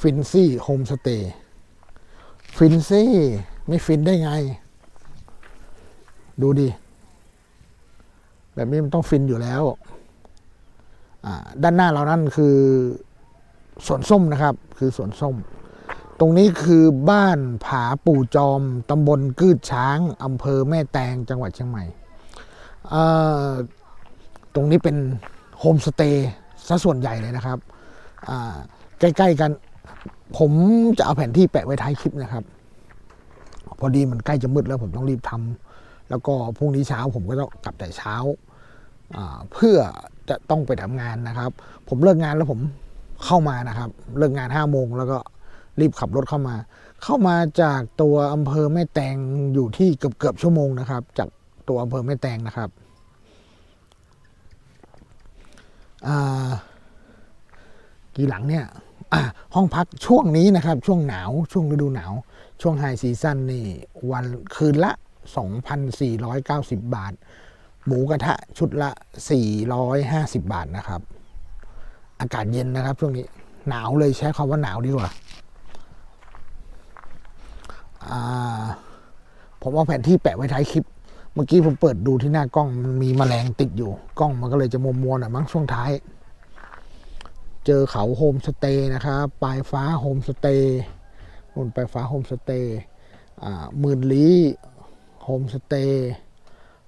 ฟินซี่โฮมสเตย์ฟินซี่ไม่ฟินได้ไง ดูดิ แบบนี้มันต้องฟินอยู่แล้วอ่าด้านหน้าเรานั่นคือสวนส้มนะครับ คือสวนส้ม ตรงนี้คือบ้านผาปู่จอมตำบลกืดช้างอำเภอแม่แตงจังหวัดเชียงใหม่เอ่อตรงนี้เป็นโฮมสเตย์ซะส่วนใหญ่เลยนะครับอ่าใกล้ ๆ กัน ผมจะเอาแผนที่แปะไว้ท้ายคลิปนะครับ พอดีมันใกล้จะมืดแล้วผมต้องรีบทำแล้วก็พรุ่งนี้เช้าผมก็ต้องกลับแต่เช้าเพื่อจะต้องไปทำงานนะครับ ผมเลิกงานแล้วผมเข้ามานะครับ เลิกงานห้าโมงแล้วก็รีบขับรถเข้ามา เข้ามาจากตัวอำเภอแม่แตงอยู่ที่เกือบเกือบชั่วโมงนะครับ จากตัวอำเภอแม่แตงนะครับกี่หลังเนี่ย ห้องพักช่วงนี้นะครับ ช่วงหนาวช่วงฤดูหนาว ช่วงไฮซีซั่นนี่วันคืนละ 2,490 บาท หมูกระทะชุดละ 450 บาทนะครับ อากาศเย็นนะครับ ช่วงนี้หนาวเลยใช้คำว่าหนาวดีกว่าผมเอาแผนที่แปะไว้ท้ายคลิป เมื่อกี้ผมเปิดดูที่หน้ากล้องมันมีแมลงติดอยู่ กล้องมันก็เลยจะมัวมัวๆหน่อยมั้งช่วงท้าย เจอเขาโฮมสเตย์นะครับปลายฟ้าโฮมสเตย์นู่นปลายฟ้าโฮมสเตย์หมื่นลี้โฮมสเตย์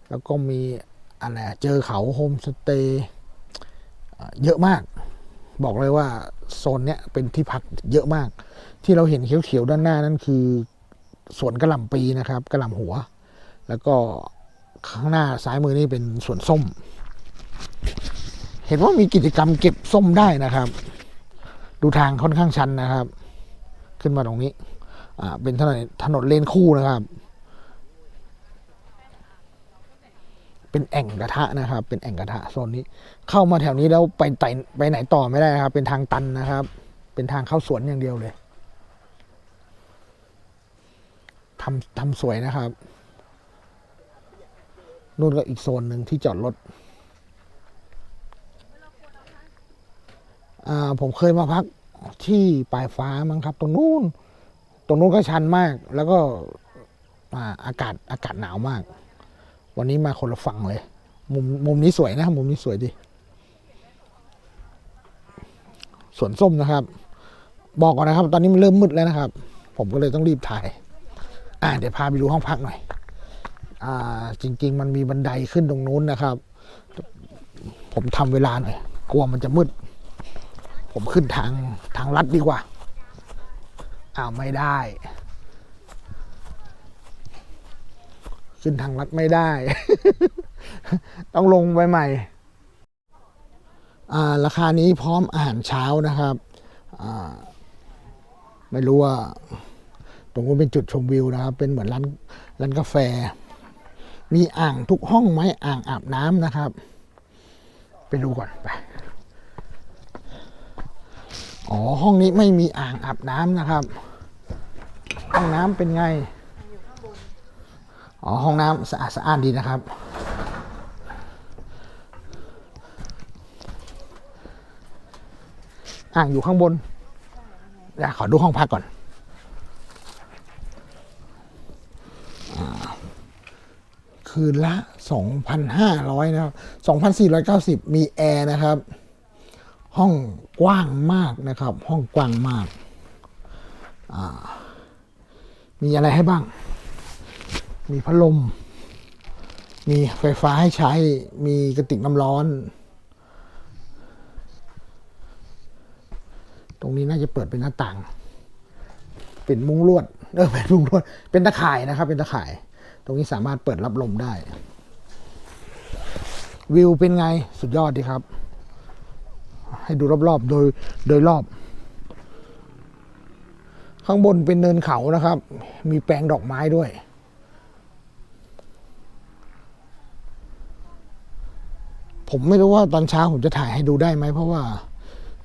แล้วก็มีอะไรเจอเขาโฮมสเตย์เยอะมาก บอกเลยว่าโซนเนี้ยเป็นที่พักเยอะมาก ที่เราเห็นเขียวๆด้านหน้านั่นคือสวนกระหล่ำปีนะครับกระหล่ำหัว แล้วก็ข้างหน้าซ้ายมือนี่เป็นสวนส้ม ห็นว่ามีกิจกรรมเก็บส้มได้นะครับ ดูทางค่อนข้างชันนะครับ ขึ้นมาตรงนี้ อ่า เป็นถนนถนนเลนคู่นะครับ เป็นแอ่งกระทะนะครับ เป็นแอ่งกระทะโซนนี้ เข้ามาแถวนี้แล้วไปไต่ไปไหนต่อไม่ได้ครับ เป็นทางตันนะครับ เป็นทางเข้าสวนอย่างเดียวเลยทำทำสวยนะครับนู่นก็อีกโซนหนึ่งที่จอดรถ อ่า ผมเคยมาพักที่ปลายฟ้ามั้งครับ ตรงนู้น ตรงนู้นก็ชันมาก แล้วก็อากาศอากาศหนาวมาก วันนี้มาคนละฝั่งเลย มุมมุมนี้สวยนะครับมุมนี้สวยดีสวนส้มนะครับ บอกก่อนนะครับ ตอนนี้มันเริ่มมืดแล้วนะครับ ผมก็เลยต้องรีบถ่าย อ่าเดี๋ยวพาไปดูห้องพักหน่อย อ่า จริง ๆ มันมีบันไดขึ้นตรงนู้นนะครับ ผมทำเวลาหน่อย กลัวมันจะมืด ผมขึ้นทางทางลัดดีกว่า อ้าวไม่ได้ ขึ้นทางลัดไม่ได้ ต้องลงไปใหม่ อ่าราคานี้พร้อมอาหารเช้านะครับอ่าไม่รู้ว่า ตรงนู้นเป็นจุดชมวิวนะครับ เป็นเหมือนร้านร้านกาแฟ มีอ่างทุกห้องไหมอ่างอาบน้ำนะครับ ไปดูก่อนไป อ๋อ ห้องนี้ไม่มีอ่างอาบน้ำนะครับ ห้องน้ำเป็นไง อ๋อ ห้องน้ำสะอาดสะอ้านดีนะครับ อ่างอยู่ข้างบนเดี๋ยวขอดูห้องพักก่อนอคืนละ 2,500 นะครับ 2,490 มีแอร์นะครับ ห้องกว้างมากนะครับ ห้องกว้างมากามีอะไรให้บ้าง มีพัดลม มีไฟฟ้าให้ใช้ มีกระติกน้ำร้อน ตรงนี้น่าจะเปิดเป็นหน้าต่าง เป็นมุ้งลวด เออ เป็นมุ้งลวด เป็นตะข่ายนะครับ เป็นตะข่าย ตรงนี้สามารถเปิดรับลมได้ วิวเป็นไง สุดยอดดีครับ ให้ดูรอบๆ โดยโดยรอบ ข้างบนเป็นเนินเขานะครับ มีแปลงดอกไม้ด้วย ผมไม่รู้ว่าตอนเช้าผมจะถ่ายให้ดูได้ไหม เพราะว่า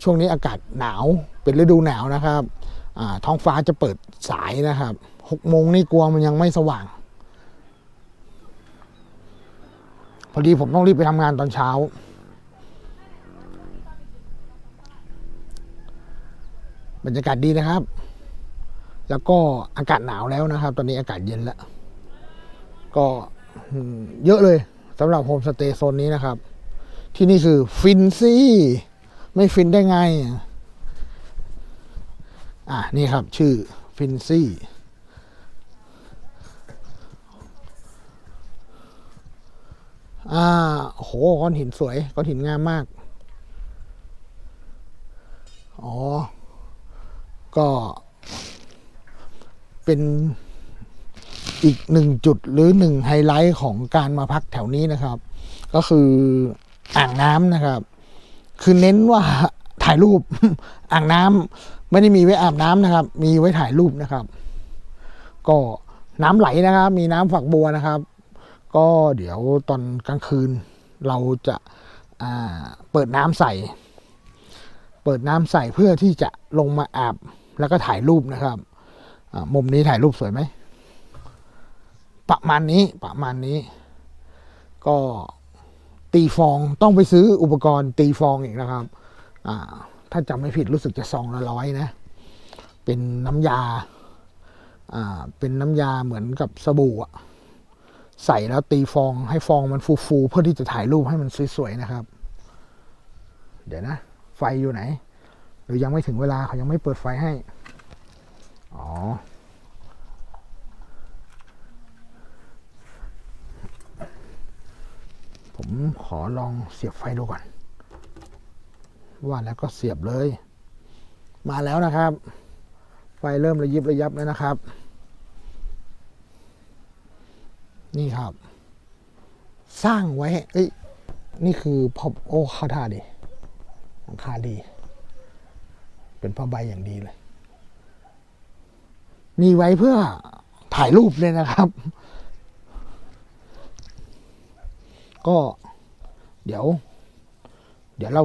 ช่วงนี้อากาศหนาวเป็นฤดูหนาวนะครับท้องฟ้าจะเปิดสายนะครับหกโมงนี่กลัวมันยังไม่สว่าง พอดีผมต้องรีบไปทำงานตอนเช้า บรรยากาศดีนะครับ แล้วก็อากาศหนาวแล้วนะครับ ตอนนี้อากาศเย็นแล้ว ก็เยอะเลยสำหรับโฮมสเตย์โซนนี้นะครับ ที่นี่คือฟินซี่ไม่ฟินได้ไง อะนี่ครับชื่อฟินซี่อ่าโหก้อนหินสวยก้อนหินงามมาก อ๋อ ก็เป็นอีกหนึ่งจุดหรือหนึ่งไฮไลท์ของการมาพักแถวนี้นะครับ ก็คืออ่างน้ำนะครับ คือเน้นว่าถ่ายรูปอ่างน้ำไม่ได้มีไว้อาบน้ำนะครับ มีไว้ถ่ายรูปนะครับ ก็น้ำไหลนะครับ มีน้ำฝักบัวนะครับ ก็เดี๋ยวตอนกลางคืนเราจะาเปิดน้ำใส่ เปิดน้ำใส่เพื่อที่จะลงมาอาบ แล้วก็ถ่ายรูปนะครับมุมนี้ถ่ายรูปสวยไหม ประมาณนี้ประมาณนี้ ก็ตีฟองต้องไปซื้ออุปกรณ์ตีฟองอีกนะครับถ้าจำไม่ผิดรู้สึกจะซองละร้อยนะ เป็นน้ำยาเป็นน้ำยาเหมือนกับสบู่อะใส่แล้วตีฟองให้ฟองมันฟูๆเพื่อที่จะถ่ายรูปให้มันสวยๆนะครับ เดี๋ยวนะ ไฟอยู่ไหน หรือยังไม่ถึงเวลาเขายังไม่เปิดไฟให้ อ๋อ ผมขอลองเสียบไฟดูก่อน ว่าแล้วก็เสียบเลย มาแล้วนะครับ ไฟเริ่มระยิบระยับแล้วนะครับ นี่ครับ สร้างไว้ เอ้ย นี่คือพอบโอ้เข้าทาดีหลังคาดี เป็นผ้าใบอย่างดีเลย มีไว้เพื่อถ่ายรูปเลยนะครับ ก็เดี๋ยว เดี๋ยวเรา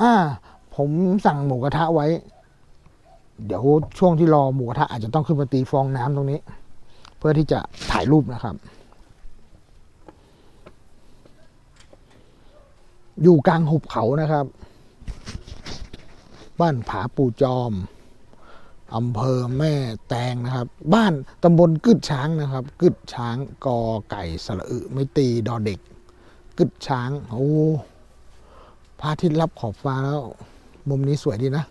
อ่า ผมสั่งหมูกระทะไว้ เดี๋ยวช่วงที่รอหมูกระทะอาจจะต้องขึ้นมาตีฟองน้ำตรงนี้ เพื่อที่จะถ่ายรูปนะครับ อยู่กลางหุบเขานะครับ บ้านผาปูจอมอำเภอแม่แตงนะครับ บ้านตำบลกึดช้างนะครับกึดช้างกอไก่สระอึไม่ตีดอเด็กกึดช้างโอ้พระอาทิตย์รับขอบฟ้าแล้ว มุมนี้สวยดีนะ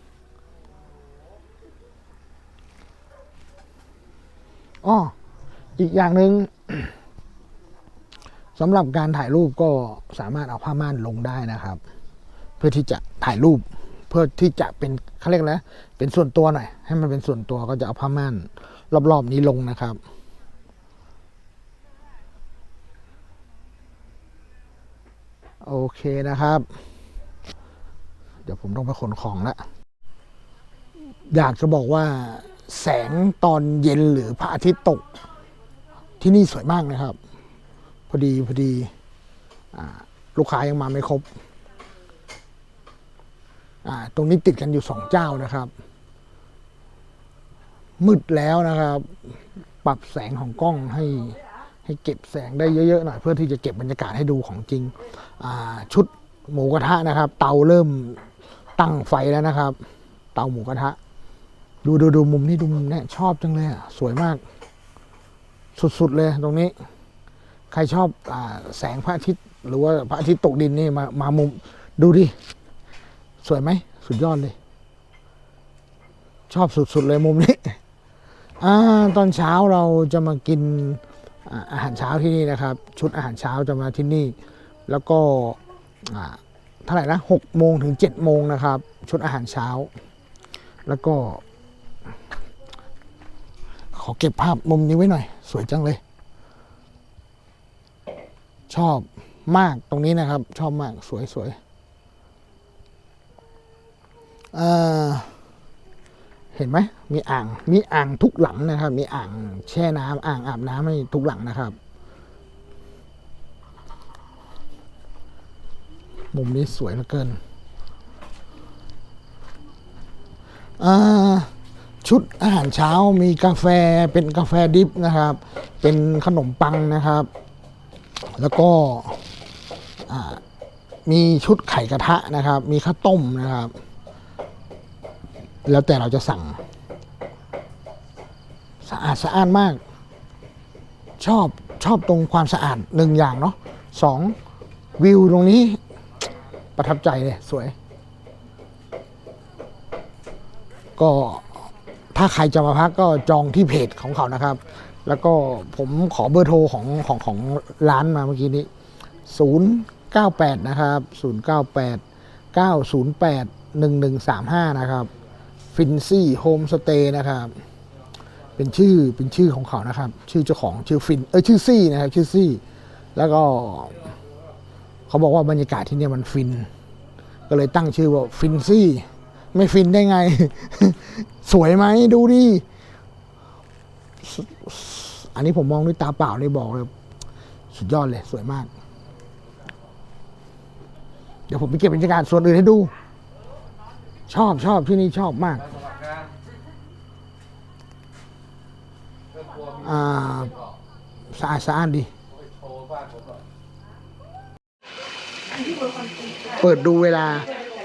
อ้ออีกอย่างหนึง่งสำหรับการถ่ายรูปก็สามารถเอาผ้าม่านลงได้นะครับ เพื่อที่จะถ่ายรูป เพื่อที่จะเป็นเขาเรียกนะ เป็นส่วนตัวหน่อย ให้มันเป็นส่วนตัวก็จะเอาผ้าม่านรอบๆนี้ลงนะครับโอเคนะครับ เดี๋ยวผมต้องไปขนของละอยากจะบอกว่าแสงตอนเย็นหรือพระอาทิตย์ตก ที่นี่สวยมากนะครับ พอดีพอดีอลูกค้ายังมาไม่ครบ ตรงนี้ติดกันอยู่สองเจ้านะครับ มืดแล้วนะครับ ปรับแสงของกล้องให้ให้เก็บแสงได้เยอะๆหน่อยเพื่อที่จะเก็บบรรยากาศให้ดูของจริงชุดหมูกระทะนะครับ เตาเริ่มตั้งไฟแล้วนะครับ เตาหมูกระทะ ดูดูดูมุมนี้ดูมุมนี้ชอบจังเลยอะสวยมาก สุดๆเลยตรงนี้ ใครชอบอแสงพระอาทิตย์หรือว่าพระอาทิตย์ตกดินนี่มามามุมดูดิ สวยไหม สุดยอดเลย ชอบสุดๆเลยมุมนี้อ่าตอนเช้าเราจะมากินอาหารเช้าที่นี่นะครับ ชุดอาหารเช้าจะมาที่นี่ แล้วก็เท่าไหร่นะหกโมงถึงเจ็ดโมงนะครับ ชุดอาหารเช้า แล้วก็ ขอเก็บภาพมุมนี้ไว้หน่อย สวยจังเลย ชอบมากตรงนี้นะครับ ชอบมากสวยสวย เห็นไหมมีอ่าง มีอ่างทุกหลังนะครับ มีอ่างแช่น้ำอ่างอาบน้ำให้ทุกหลังนะครับ มุมนี้สวยเหลือเกินชุดอาหารเช้ามีกาแฟเป็นกาแฟดิฟนะครับ เป็นขนมปังนะครับ แล้วก็มีชุดไข่กระทะนะครับ มีข้าวต้มนะครับ แล้วแต่เราจะสั่ง สะอาดสะอ้าดมาก ชอบชอบตรงความสะอาดหนึ่งอย่างเนาะสองวิวตรงนี้ประทับใจเลยสวย ก็ถ้าใครจะมาพักก็จองที่เพจของเขานะครับ แล้วก็ผมขอเบอร์โทรของของของร้านมาเมื่อกี้นี้ 098 นะครับ 098 908 1135 นะครับ ฟินซี่โฮมสเตย์นะครับ เป็นชื่อเป็นชื่อของเขานะครับ ชื่อเจ้าของชื่อฟินเออชื่อซี่นะครับชื่อซี่ แล้วก็ เขาบอกว่าบรรยากาศที่นี่มันฟิน ก็เลยตั้งชื่อว่าฟินซี่ ไม่ฟินได้ไง สวยไหมดูดิอันนี้ผมมองด้วยตาเปล่าเลยบอกเลยสุดยอดเลยสวยมาก เดี๋ยวผมไปเก็บบรรยากาศส่วนอื่นให้ดู ชอบชอบที่นี่ชอบมากอ่าสะอาดสะอาดดี เปิดดูเวลา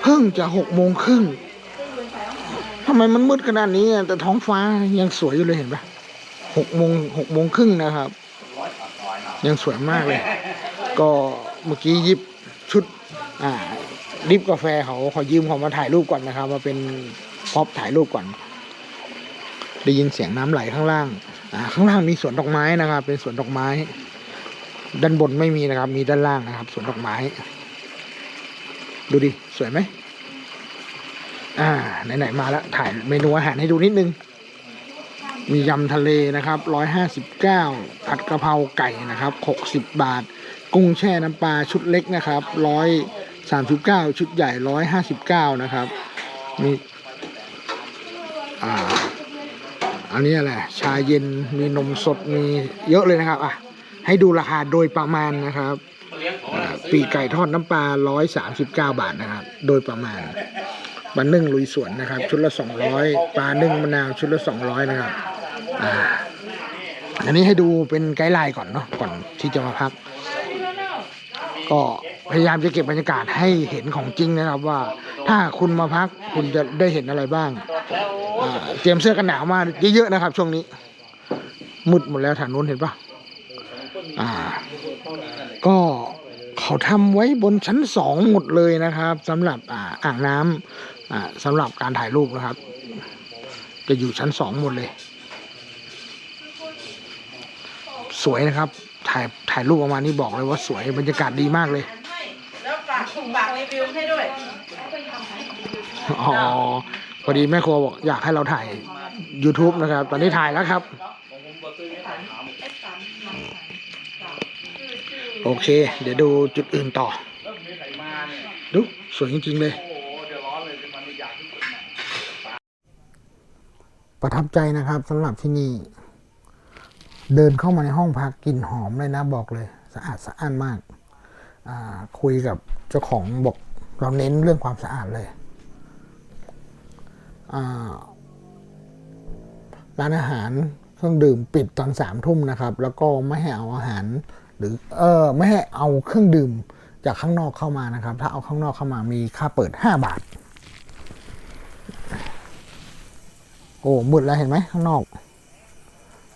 เพิ่งจะหกโมงครึ่งทำไมมันมืดขนาดนี้แต่ท้องฟ้ายังสวยอยู่เลยเห็นปะหกโมงหกโมงครึ่งนะครับ ยังสวยมากเลย ก็เมื่อกี้หยิบชุด อ่า ดิฟกาแฟเขาขอยืมเขามาถ่ายรูปก่อนนะครับ มาเป็นพร็อปถ่ายรูปก่อน ได้ยินเสียงน้ำไหลข้างล่างอ่าข้างล่างมีสวนดอกไม้นะครับ เป็นสวนดอกไม้ ด้านบนไม่มีนะครับ มีด้านล่างนะครับสวนดอกไม้ ดูดิสวยไหมอ่าไหนๆมาแล้วถ่ายเมนูอาหารให้ดูนิดนึง มียำทะเลนะครับร้อยห้าสิบเก้าผัดกะเพราไก่นะครับหกสิบบาท กุ้งแช่น้ำปลาชุดเล็กนะครับร้อย สามสิบเก้าชุดใหญ่ร้อยห้าสิบเก้านะครับมีอ่าอันนี้อะไรชาเย็นมีนมสดมีเยอะเลยนะครับอะให้ดูราคาโดยประมาณนะครับปีไก่ทอดน้ำปลาร้อยสามสิบเก้าบาทนะครับ โดยประมาณปลานึ่งลุยสวนนะครับ ชุดละสองร้อยปลานึ่งมะนาวชุดละสองร้อยนะครับอ่าอันนี้ให้ดูเป็นไกด์ไลน์ก่อนเนาะก่อนที่จะมาพัก ก็ พยายามจะเก็บบรรยากาศให้เห็นของจริงนะครับว่า ถ้าคุณมาพักคุณจะได้เห็นอะไรบ้างเตรียมเสื้อกันหนาวมาเยอะๆนะครับ ช่วงนี้มืดหมดแล้วฐานนู้นเห็นปะอ่า ก็เขาทำไว้บนชั้นสองหมดเลยนะครับสำหรับอ่าอ่างน้ำอ่าสำหรับการถ่ายรูปนะครับ จะอยู่ชั้นสองหมดเลย สวยนะครับ ถ่ายถ่ายรูปออกมานี่บอกเลยว่าสวยบรรยากาศดีมากเลย ฝากรีวิวให้ด้วย อ๋อ พอดีแม่ครัวบอกอยากให้เราถ่าย YouTube นะครับ ตอนนี้ถ่ายแล้วครับ โอเค เดี๋ยวดูจุดอื่นต่อ ดู สวยจริง ๆ เลย ประทับใจนะครับสำหรับที่นี่ เดินเข้ามาในห้องพักกลิ่นหอมเลยนะบอกเลย สะอาดสะอ้านมาก คุยกับเจ้าของบอกเราเน้นเรื่องความสะอาดเลย ร้านอาหารเครื่องดื่มปิดตอนสามทุ่มนะครับ แล้วก็ไม่ให้เอาอาหาร หรือเออไม่ให้เอาเครื่องดื่มจากข้างนอกเข้ามานะครับ ถ้าเอาข้างนอกเข้ามามีค่าเปิดห้าบาท โอ้มืดแล้วเห็นไหมข้างนอก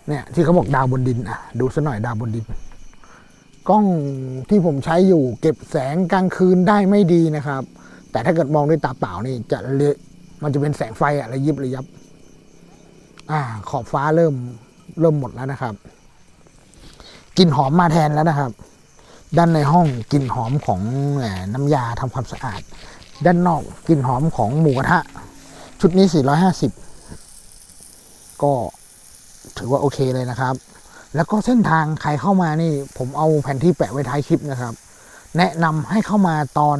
เนี่ยที่เขาบอกดาวบนดินอะ ดูซะหน่อยดาวบนดิน กล้องที่ผมใช้อยู่เก็บแสงกลางคืนได้ไม่ดีนะครับ แต่ถ้าเกิดมองด้วยตาเปล่านี่จะเละมันจะเป็นแสงไฟอะระยิบระยับ อ่า ขอบฟ้าเริ่มเริ่มหมดแล้วนะครับกลิ่นหอมมาแทนแล้วนะครับ ด้านในห้องกลิ่นหอมของน้ำยาทำความสะอาด ด้านนอกกลิ่นหอมของหมูกระทะ ชุดนี้ 450 ก็ถือว่าโอเคเลยนะครับ แล้วก็เส้นทางใครเข้ามานี่ผมเอาแผนที่แปะไว้ท้ายคลิปนะครับ แนะนำให้เข้ามาตอน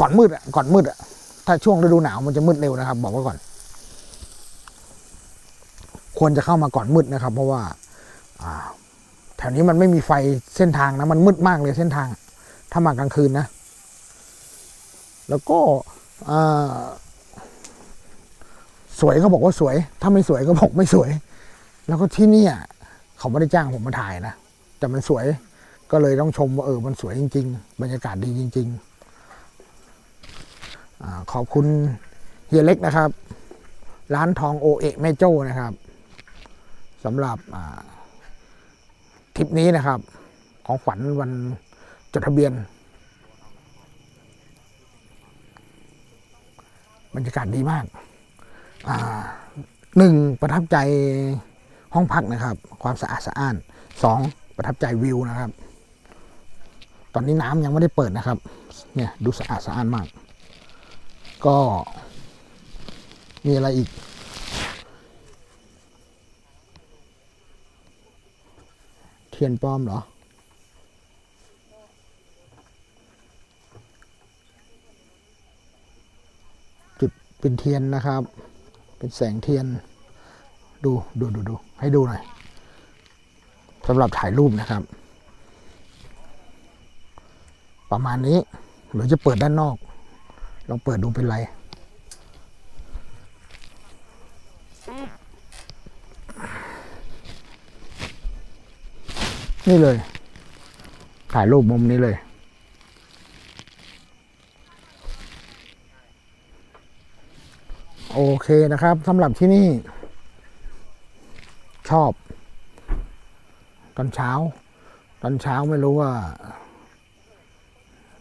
ก่อนมืดอะก่อนมืดอะถ้าช่วงฤดูหนาวมันจะมืดเร็วนะครับ บอกไว้ก่อน ควรจะเข้ามาก่อนมืดนะครับ เพราะว่าแถวนี้มันไม่มีไฟเส้นทางนะมันมืดมากเลยเส้นทาง ถ้ามากลางคืนนะ แล้วก็สวยก็บอกว่าสวย ถ้าไม่สวยก็บอกไม่สวย แล้วก็ที่นี่ย เขาไม่ได้จ้างผมมาถ่ายนะ แต่มันสวยก็เลยต้องชมว่าเออมันสวยจริง ๆ บรรยากาศดีจริง ๆอขอบคุณเฮียเล็กนะครับ ร้านทองโอเอะแม่โจ้นะครับสำหรับทริปนี้นะครับ ของขวัญวันจดทะเบียนบรรยากาศดีมากาหนึ่งประทับใจ ห้องพักนะครับ ความสะอาดสะอ้านสองประทับใจวิวนะครับ ตอนนี้น้ำยังไม่ได้เปิดนะครับ เนี่ยดูสะอาดสะอ้านมาก ก็มีอะไรอีก เทียนป้อมเหรอจุดเป็นเทียนนะครับ เป็นแสงเทียน ดูดูดูดูให้ดูหน่อยสำหรับถ่ายรูปนะครับ ประมาณนี้หรือจะเปิดด้านนอก ลองเปิดดูเป็นไรนี่เลย ถ่ายรูปมุมนี้เลย โอเคนะครับสำหรับที่นี่ ชอบ ตอนเช้า ตอนเช้าไม่รู้ว่า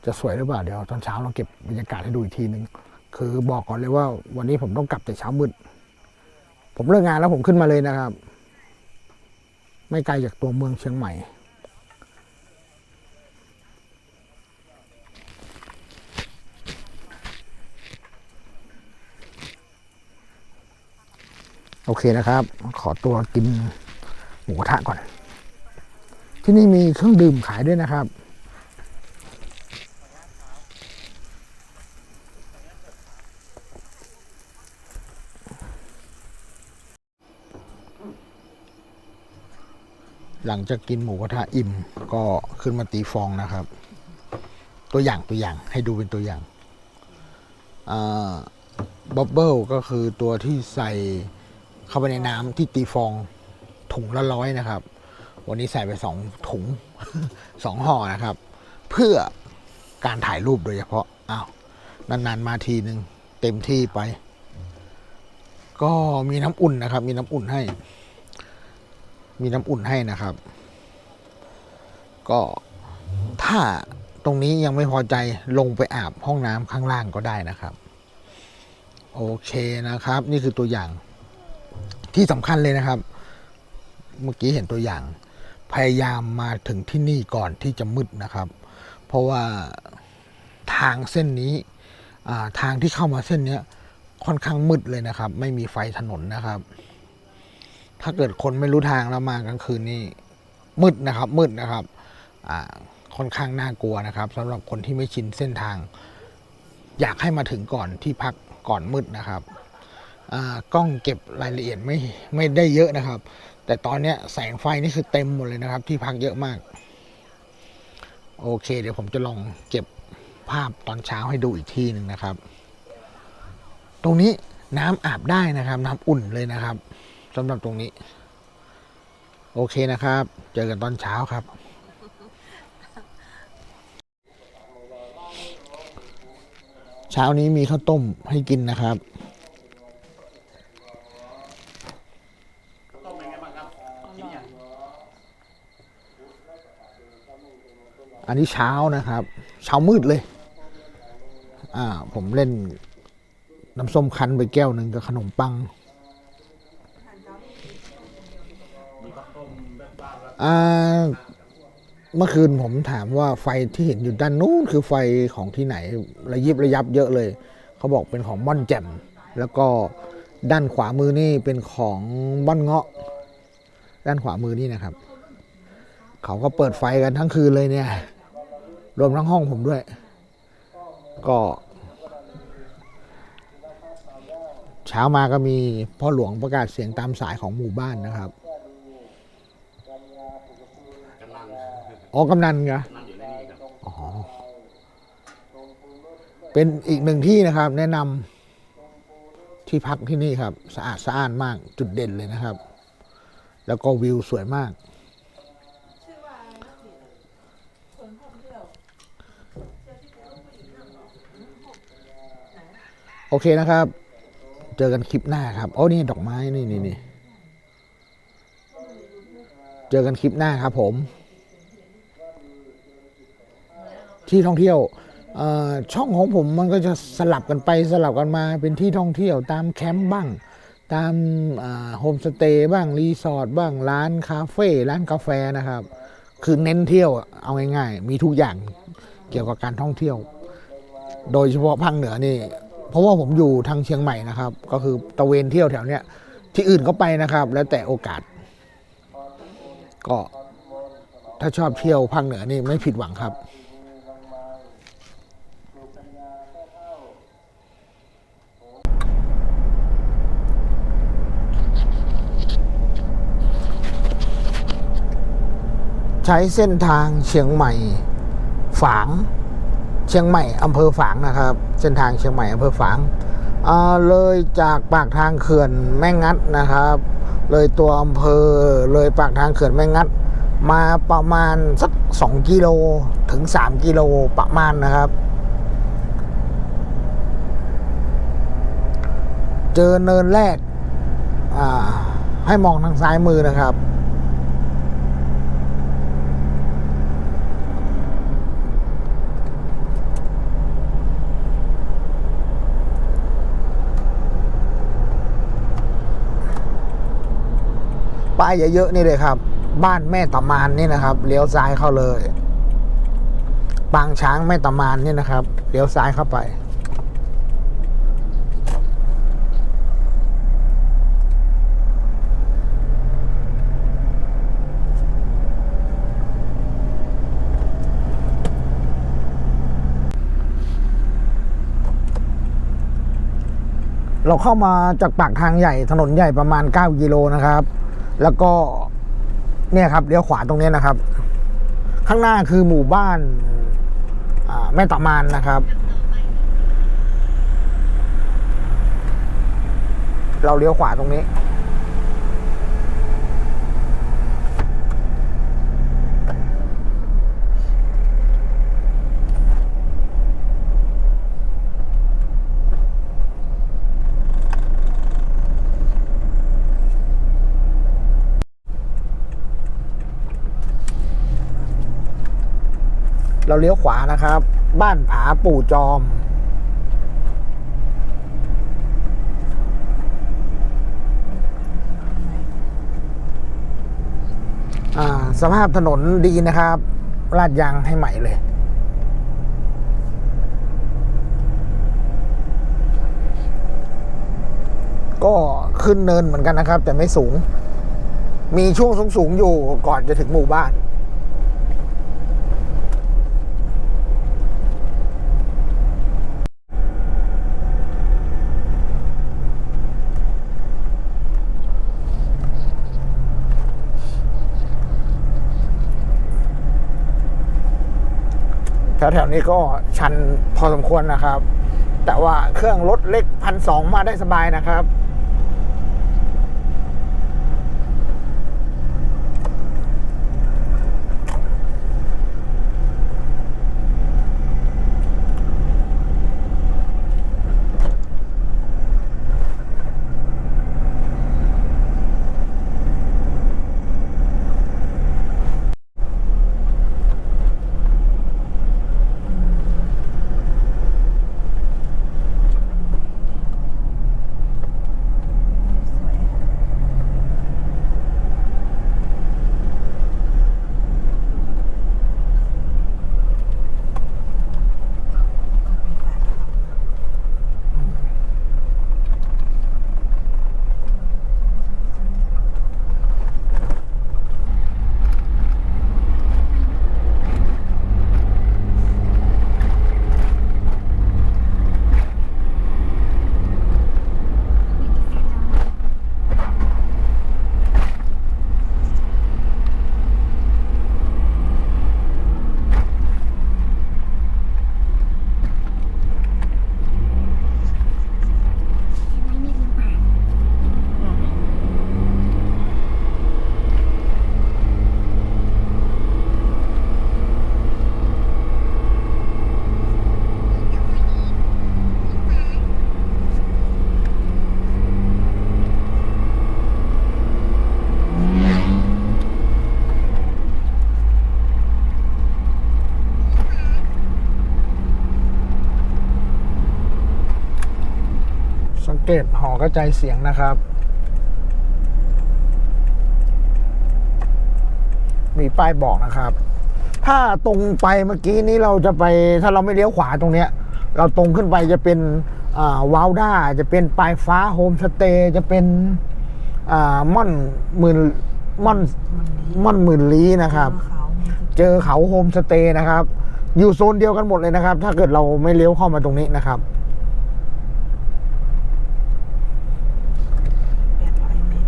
จะสวยหรือเปล่าเดี๋ยว ตอนเช้าเราเก็บบรรยากาศให้ดูอีกทีหนึ่งคือบอกก่อนเลยว่าวันนี้ผมต้องกลับแต่เช้ามืดผมเลิกงานแล้วผมขึ้นมาเลยนะครับ ไม่ไกลจากตัวเมืองเชียงใหม่ โอเคนะครับ ขอตัวกินหมูกระทะก่อน ที่นี่มีเครื่องดื่มขายด้วยนะครับ หลังจากกินหมูกระทะอิ่มก็ขึ้นมาตีฟองนะครับ ตัวอย่างตัวอย่างให้ดูเป็นตัวอย่างอ่าบ๊อบเบิลก็คือตัวที่ใส่ เข้าไปในน้ำที่ตีฟองถุงละร้อยนะครับ วันนี้ใส่ไปสองถุงสองห่อนะครับ เพื่อการถ่ายรูปโดยเฉพาะอ้าวนานๆมาทีหนึ่งเต็มที่ไป ก็มีน้ำอุ่นนะครับ มีน้ำอุ่นให้ มีน้ำอุ่นให้นะครับ ก็ถ้าตรงนี้ยังไม่พอใจลงไปอาบห้องน้ำข้างล่างก็ได้นะครับ โอเคนะครับ นี่คือตัวอย่าง ที่สำคัญเลยนะครับ เมื่อกี้เห็นตัวอย่าง พยายามมาถึงที่นี่ก่อนที่จะมืดนะครับ เพราะว่าทางเส้นนี้ทางที่เข้ามาเส้นนี้ค่อนข้างมืดเลยนะครับ ไม่มีไฟถนนนะครับ ถ้าเกิดคนไม่รู้ทางแล้วมากลางคืนนี่มืดนะครับ มืดนะครับค่อนข้างน่ากลัวนะครับสำหรับคนที่ไม่ชินเส้นทาง อยากให้มาถึงก่อนที่พักก่อนมืดนะครับ กล้องเก็บรายละเอียดไม่ไม่ได้เยอะนะครับ แต่ตอนนี้แสงไฟนี่คือเต็มหมดเลยนะครับ ที่พักเยอะมาก โอเค เดี๋ยวผมจะลองเก็บภาพตอนเช้าให้ดูอีกทีหนึ่งนะครับ ตรงนี้น้ำอาบได้นะครับ น้ำอุ่นเลยนะครับสำหรับตรงนี้ โอเคนะครับ เจอกันตอนเช้าครับเช้านี้มีข้าวต้มให้กินนะครับ อันนี้เช้านะครับ เช้ามืดเลย อ่า ผมเล่นน้ำส้มคั้นไปแก้วหนึ่งกับขนมปัง อ่า เมื่อคืนผมถามว่าไฟที่เห็นอยู่ด้านนู้นคือไฟของที่ไหน ระยิบระยับเยอะเลย เขาบอกเป็นของม่อนแจ่ม แล้วก็ด้านขวามือนี่เป็นของม่อนเงาะ ด้านขวามือนี่นะครับ เขาก็เปิดไฟกันทั้งคืนเลยเนี่ย รวมทั้งห้องผมด้วย ก็เช้ามาก็มีพ่อหลวงประกาศเสียงตามสายของหมู่บ้านนะครับอ๋อกำนันเหรอเป็นอีกหนึ่งที่นะครับ แนะนำที่พักที่นี่ครับ สะอาดสะอ้านมากจุดเด่นเลยนะครับ แล้วก็วิวสวยมาก โอเคนะครับ เจอกันคลิปหน้าครับโอ้นี่ดอกไม้นี่นี่นี่เจอกันคลิปหน้าครับผม ที่ท่องเที่ยวอ่อช่องของผมมันก็จะสลับกันไปสลับกันมาเป็นที่ท่องเที่ยวตามแคมป์บ้าง ตามโฮมสเตย์บ้างรีสอร์ทบ้างร้านคาเฟ่ร้านกาแฟนะครับ คือเน้นเที่ยวเอาง่ายๆ มีทุกอย่างเกี่ยวกับการท่องเที่ยว โดยเฉพาะภาคเหนือนี่ เพราะว่าผมอยู่ทางเชียงใหม่นะครับ ก็คือตะเวนเที่ยวแถวเนี้ยที่อื่นก็ไปนะครับ แล้วแต่โอกาส ก็ถ้าชอบเที่ยวภาคเหนือนี่ไม่ผิดหวังครับใช้เส้นทางเชียงใหม่ ฝาง เชียงใหม่อำเภอฝางนะครับ เส้นทางเชียงใหม่อำเภอฝางอ่าเลยจากปากทางเขื่อนแม่งัดนะครับ เลยตัวอำเภอเลยปากทางเขื่อนแม่งัด มาประมาณสักสองกิโลถึงสามกิโลประมาณนะครับ เจอเนินแรกให้มองทางซ้ายมือนะครับ ป้ายเยอะๆนี่เลยครับ บ้านแม่ตะมานนี่นะครับเลี้ยวซ้ายเข้าเลย ปางช้างแม่ตะมานนี่นะครับเลี้ยวซ้ายเข้าไปเราเข้ามาจากปากทางใหญ่ถนนใหญ่ประมาณ 9 กิโลนะครับ แล้วก็เนี่ยครับเลี้ยวขวาตรงนี้นะครับ ข้างหน้าคือหมู่บ้านาแม่ตะมานนะครับ เราเลี้ยวขวาตรงนี้ เราเลี้ยวขวานะครับ บ้านผาปู่จอม สภาพถนนดีนะครับลาดยางให้ใหม่เลย ก็ขึ้นเนินเหมือนกันนะครับ แต่ไม่สูง มีช่วงสูงๆอยู่ก่อนจะถึงหมู่บ้าน แถวๆนี้ก็ชันพอสมควรนะครับ แต่ว่าเครื่องรถเล็กพันสองมาได้สบายนะครับ ถ สังเกตหอกระจายเสียงนะครับ มีป้ายบอกนะครับ ถ้าตรงไปเมื่อกี้นี้เราจะไปถ้าเราไม่เลี้ยวขวาตรงเนี้ย เราตรงขึ้นไปจะเป็นอ่าวาลด้าจะเป็นปลายฟ้าโฮมสเตย์จะเป็นอ่าม่อนหมื่นม่อนม่อนหมื่นลี้นะครับ เจอเขาโฮมสเตย์นะครับ อยู่โซนเดียวกันหมดเลยนะครับ ถ้าเกิดเราไม่เลี้ยวเข้ามาตรงนี้นะครับ แปดร้อยเมตร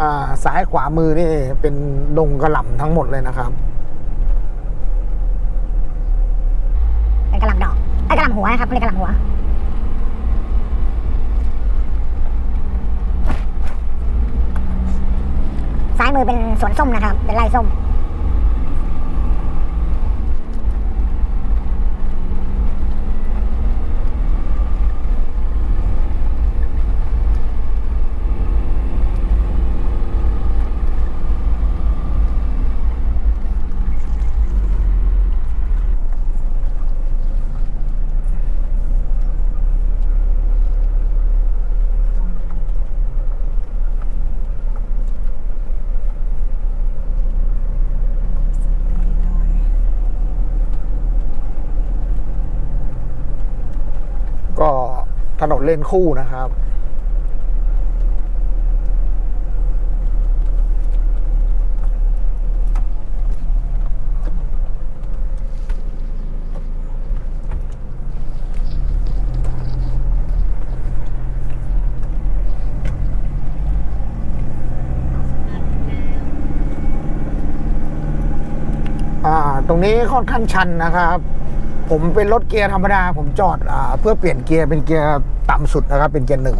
อ่า ซ้ายขวามือนี่เป็นดงกระหล่ำทั้งหมดเลยนะครับเป็นกระหล่ำดอกไอ้กระหล่ำหัวนะครับเขาเรียกกระหล่ำหัวซ้ายมือเป็นสวนส้มนะครับเป็นไร่ส้ม ก็ถ นนเลนคู่นะครับอ่าตรงนี้ค่อนข้างชันนะครับ ผมเป็นรถเกียร์ธรรมดา ผมจอดอเพื่อเปลี่ยนเกียร์เป็นเกียร์ ต่ำสุดนะครับเป็นเกียร์หนึ่ง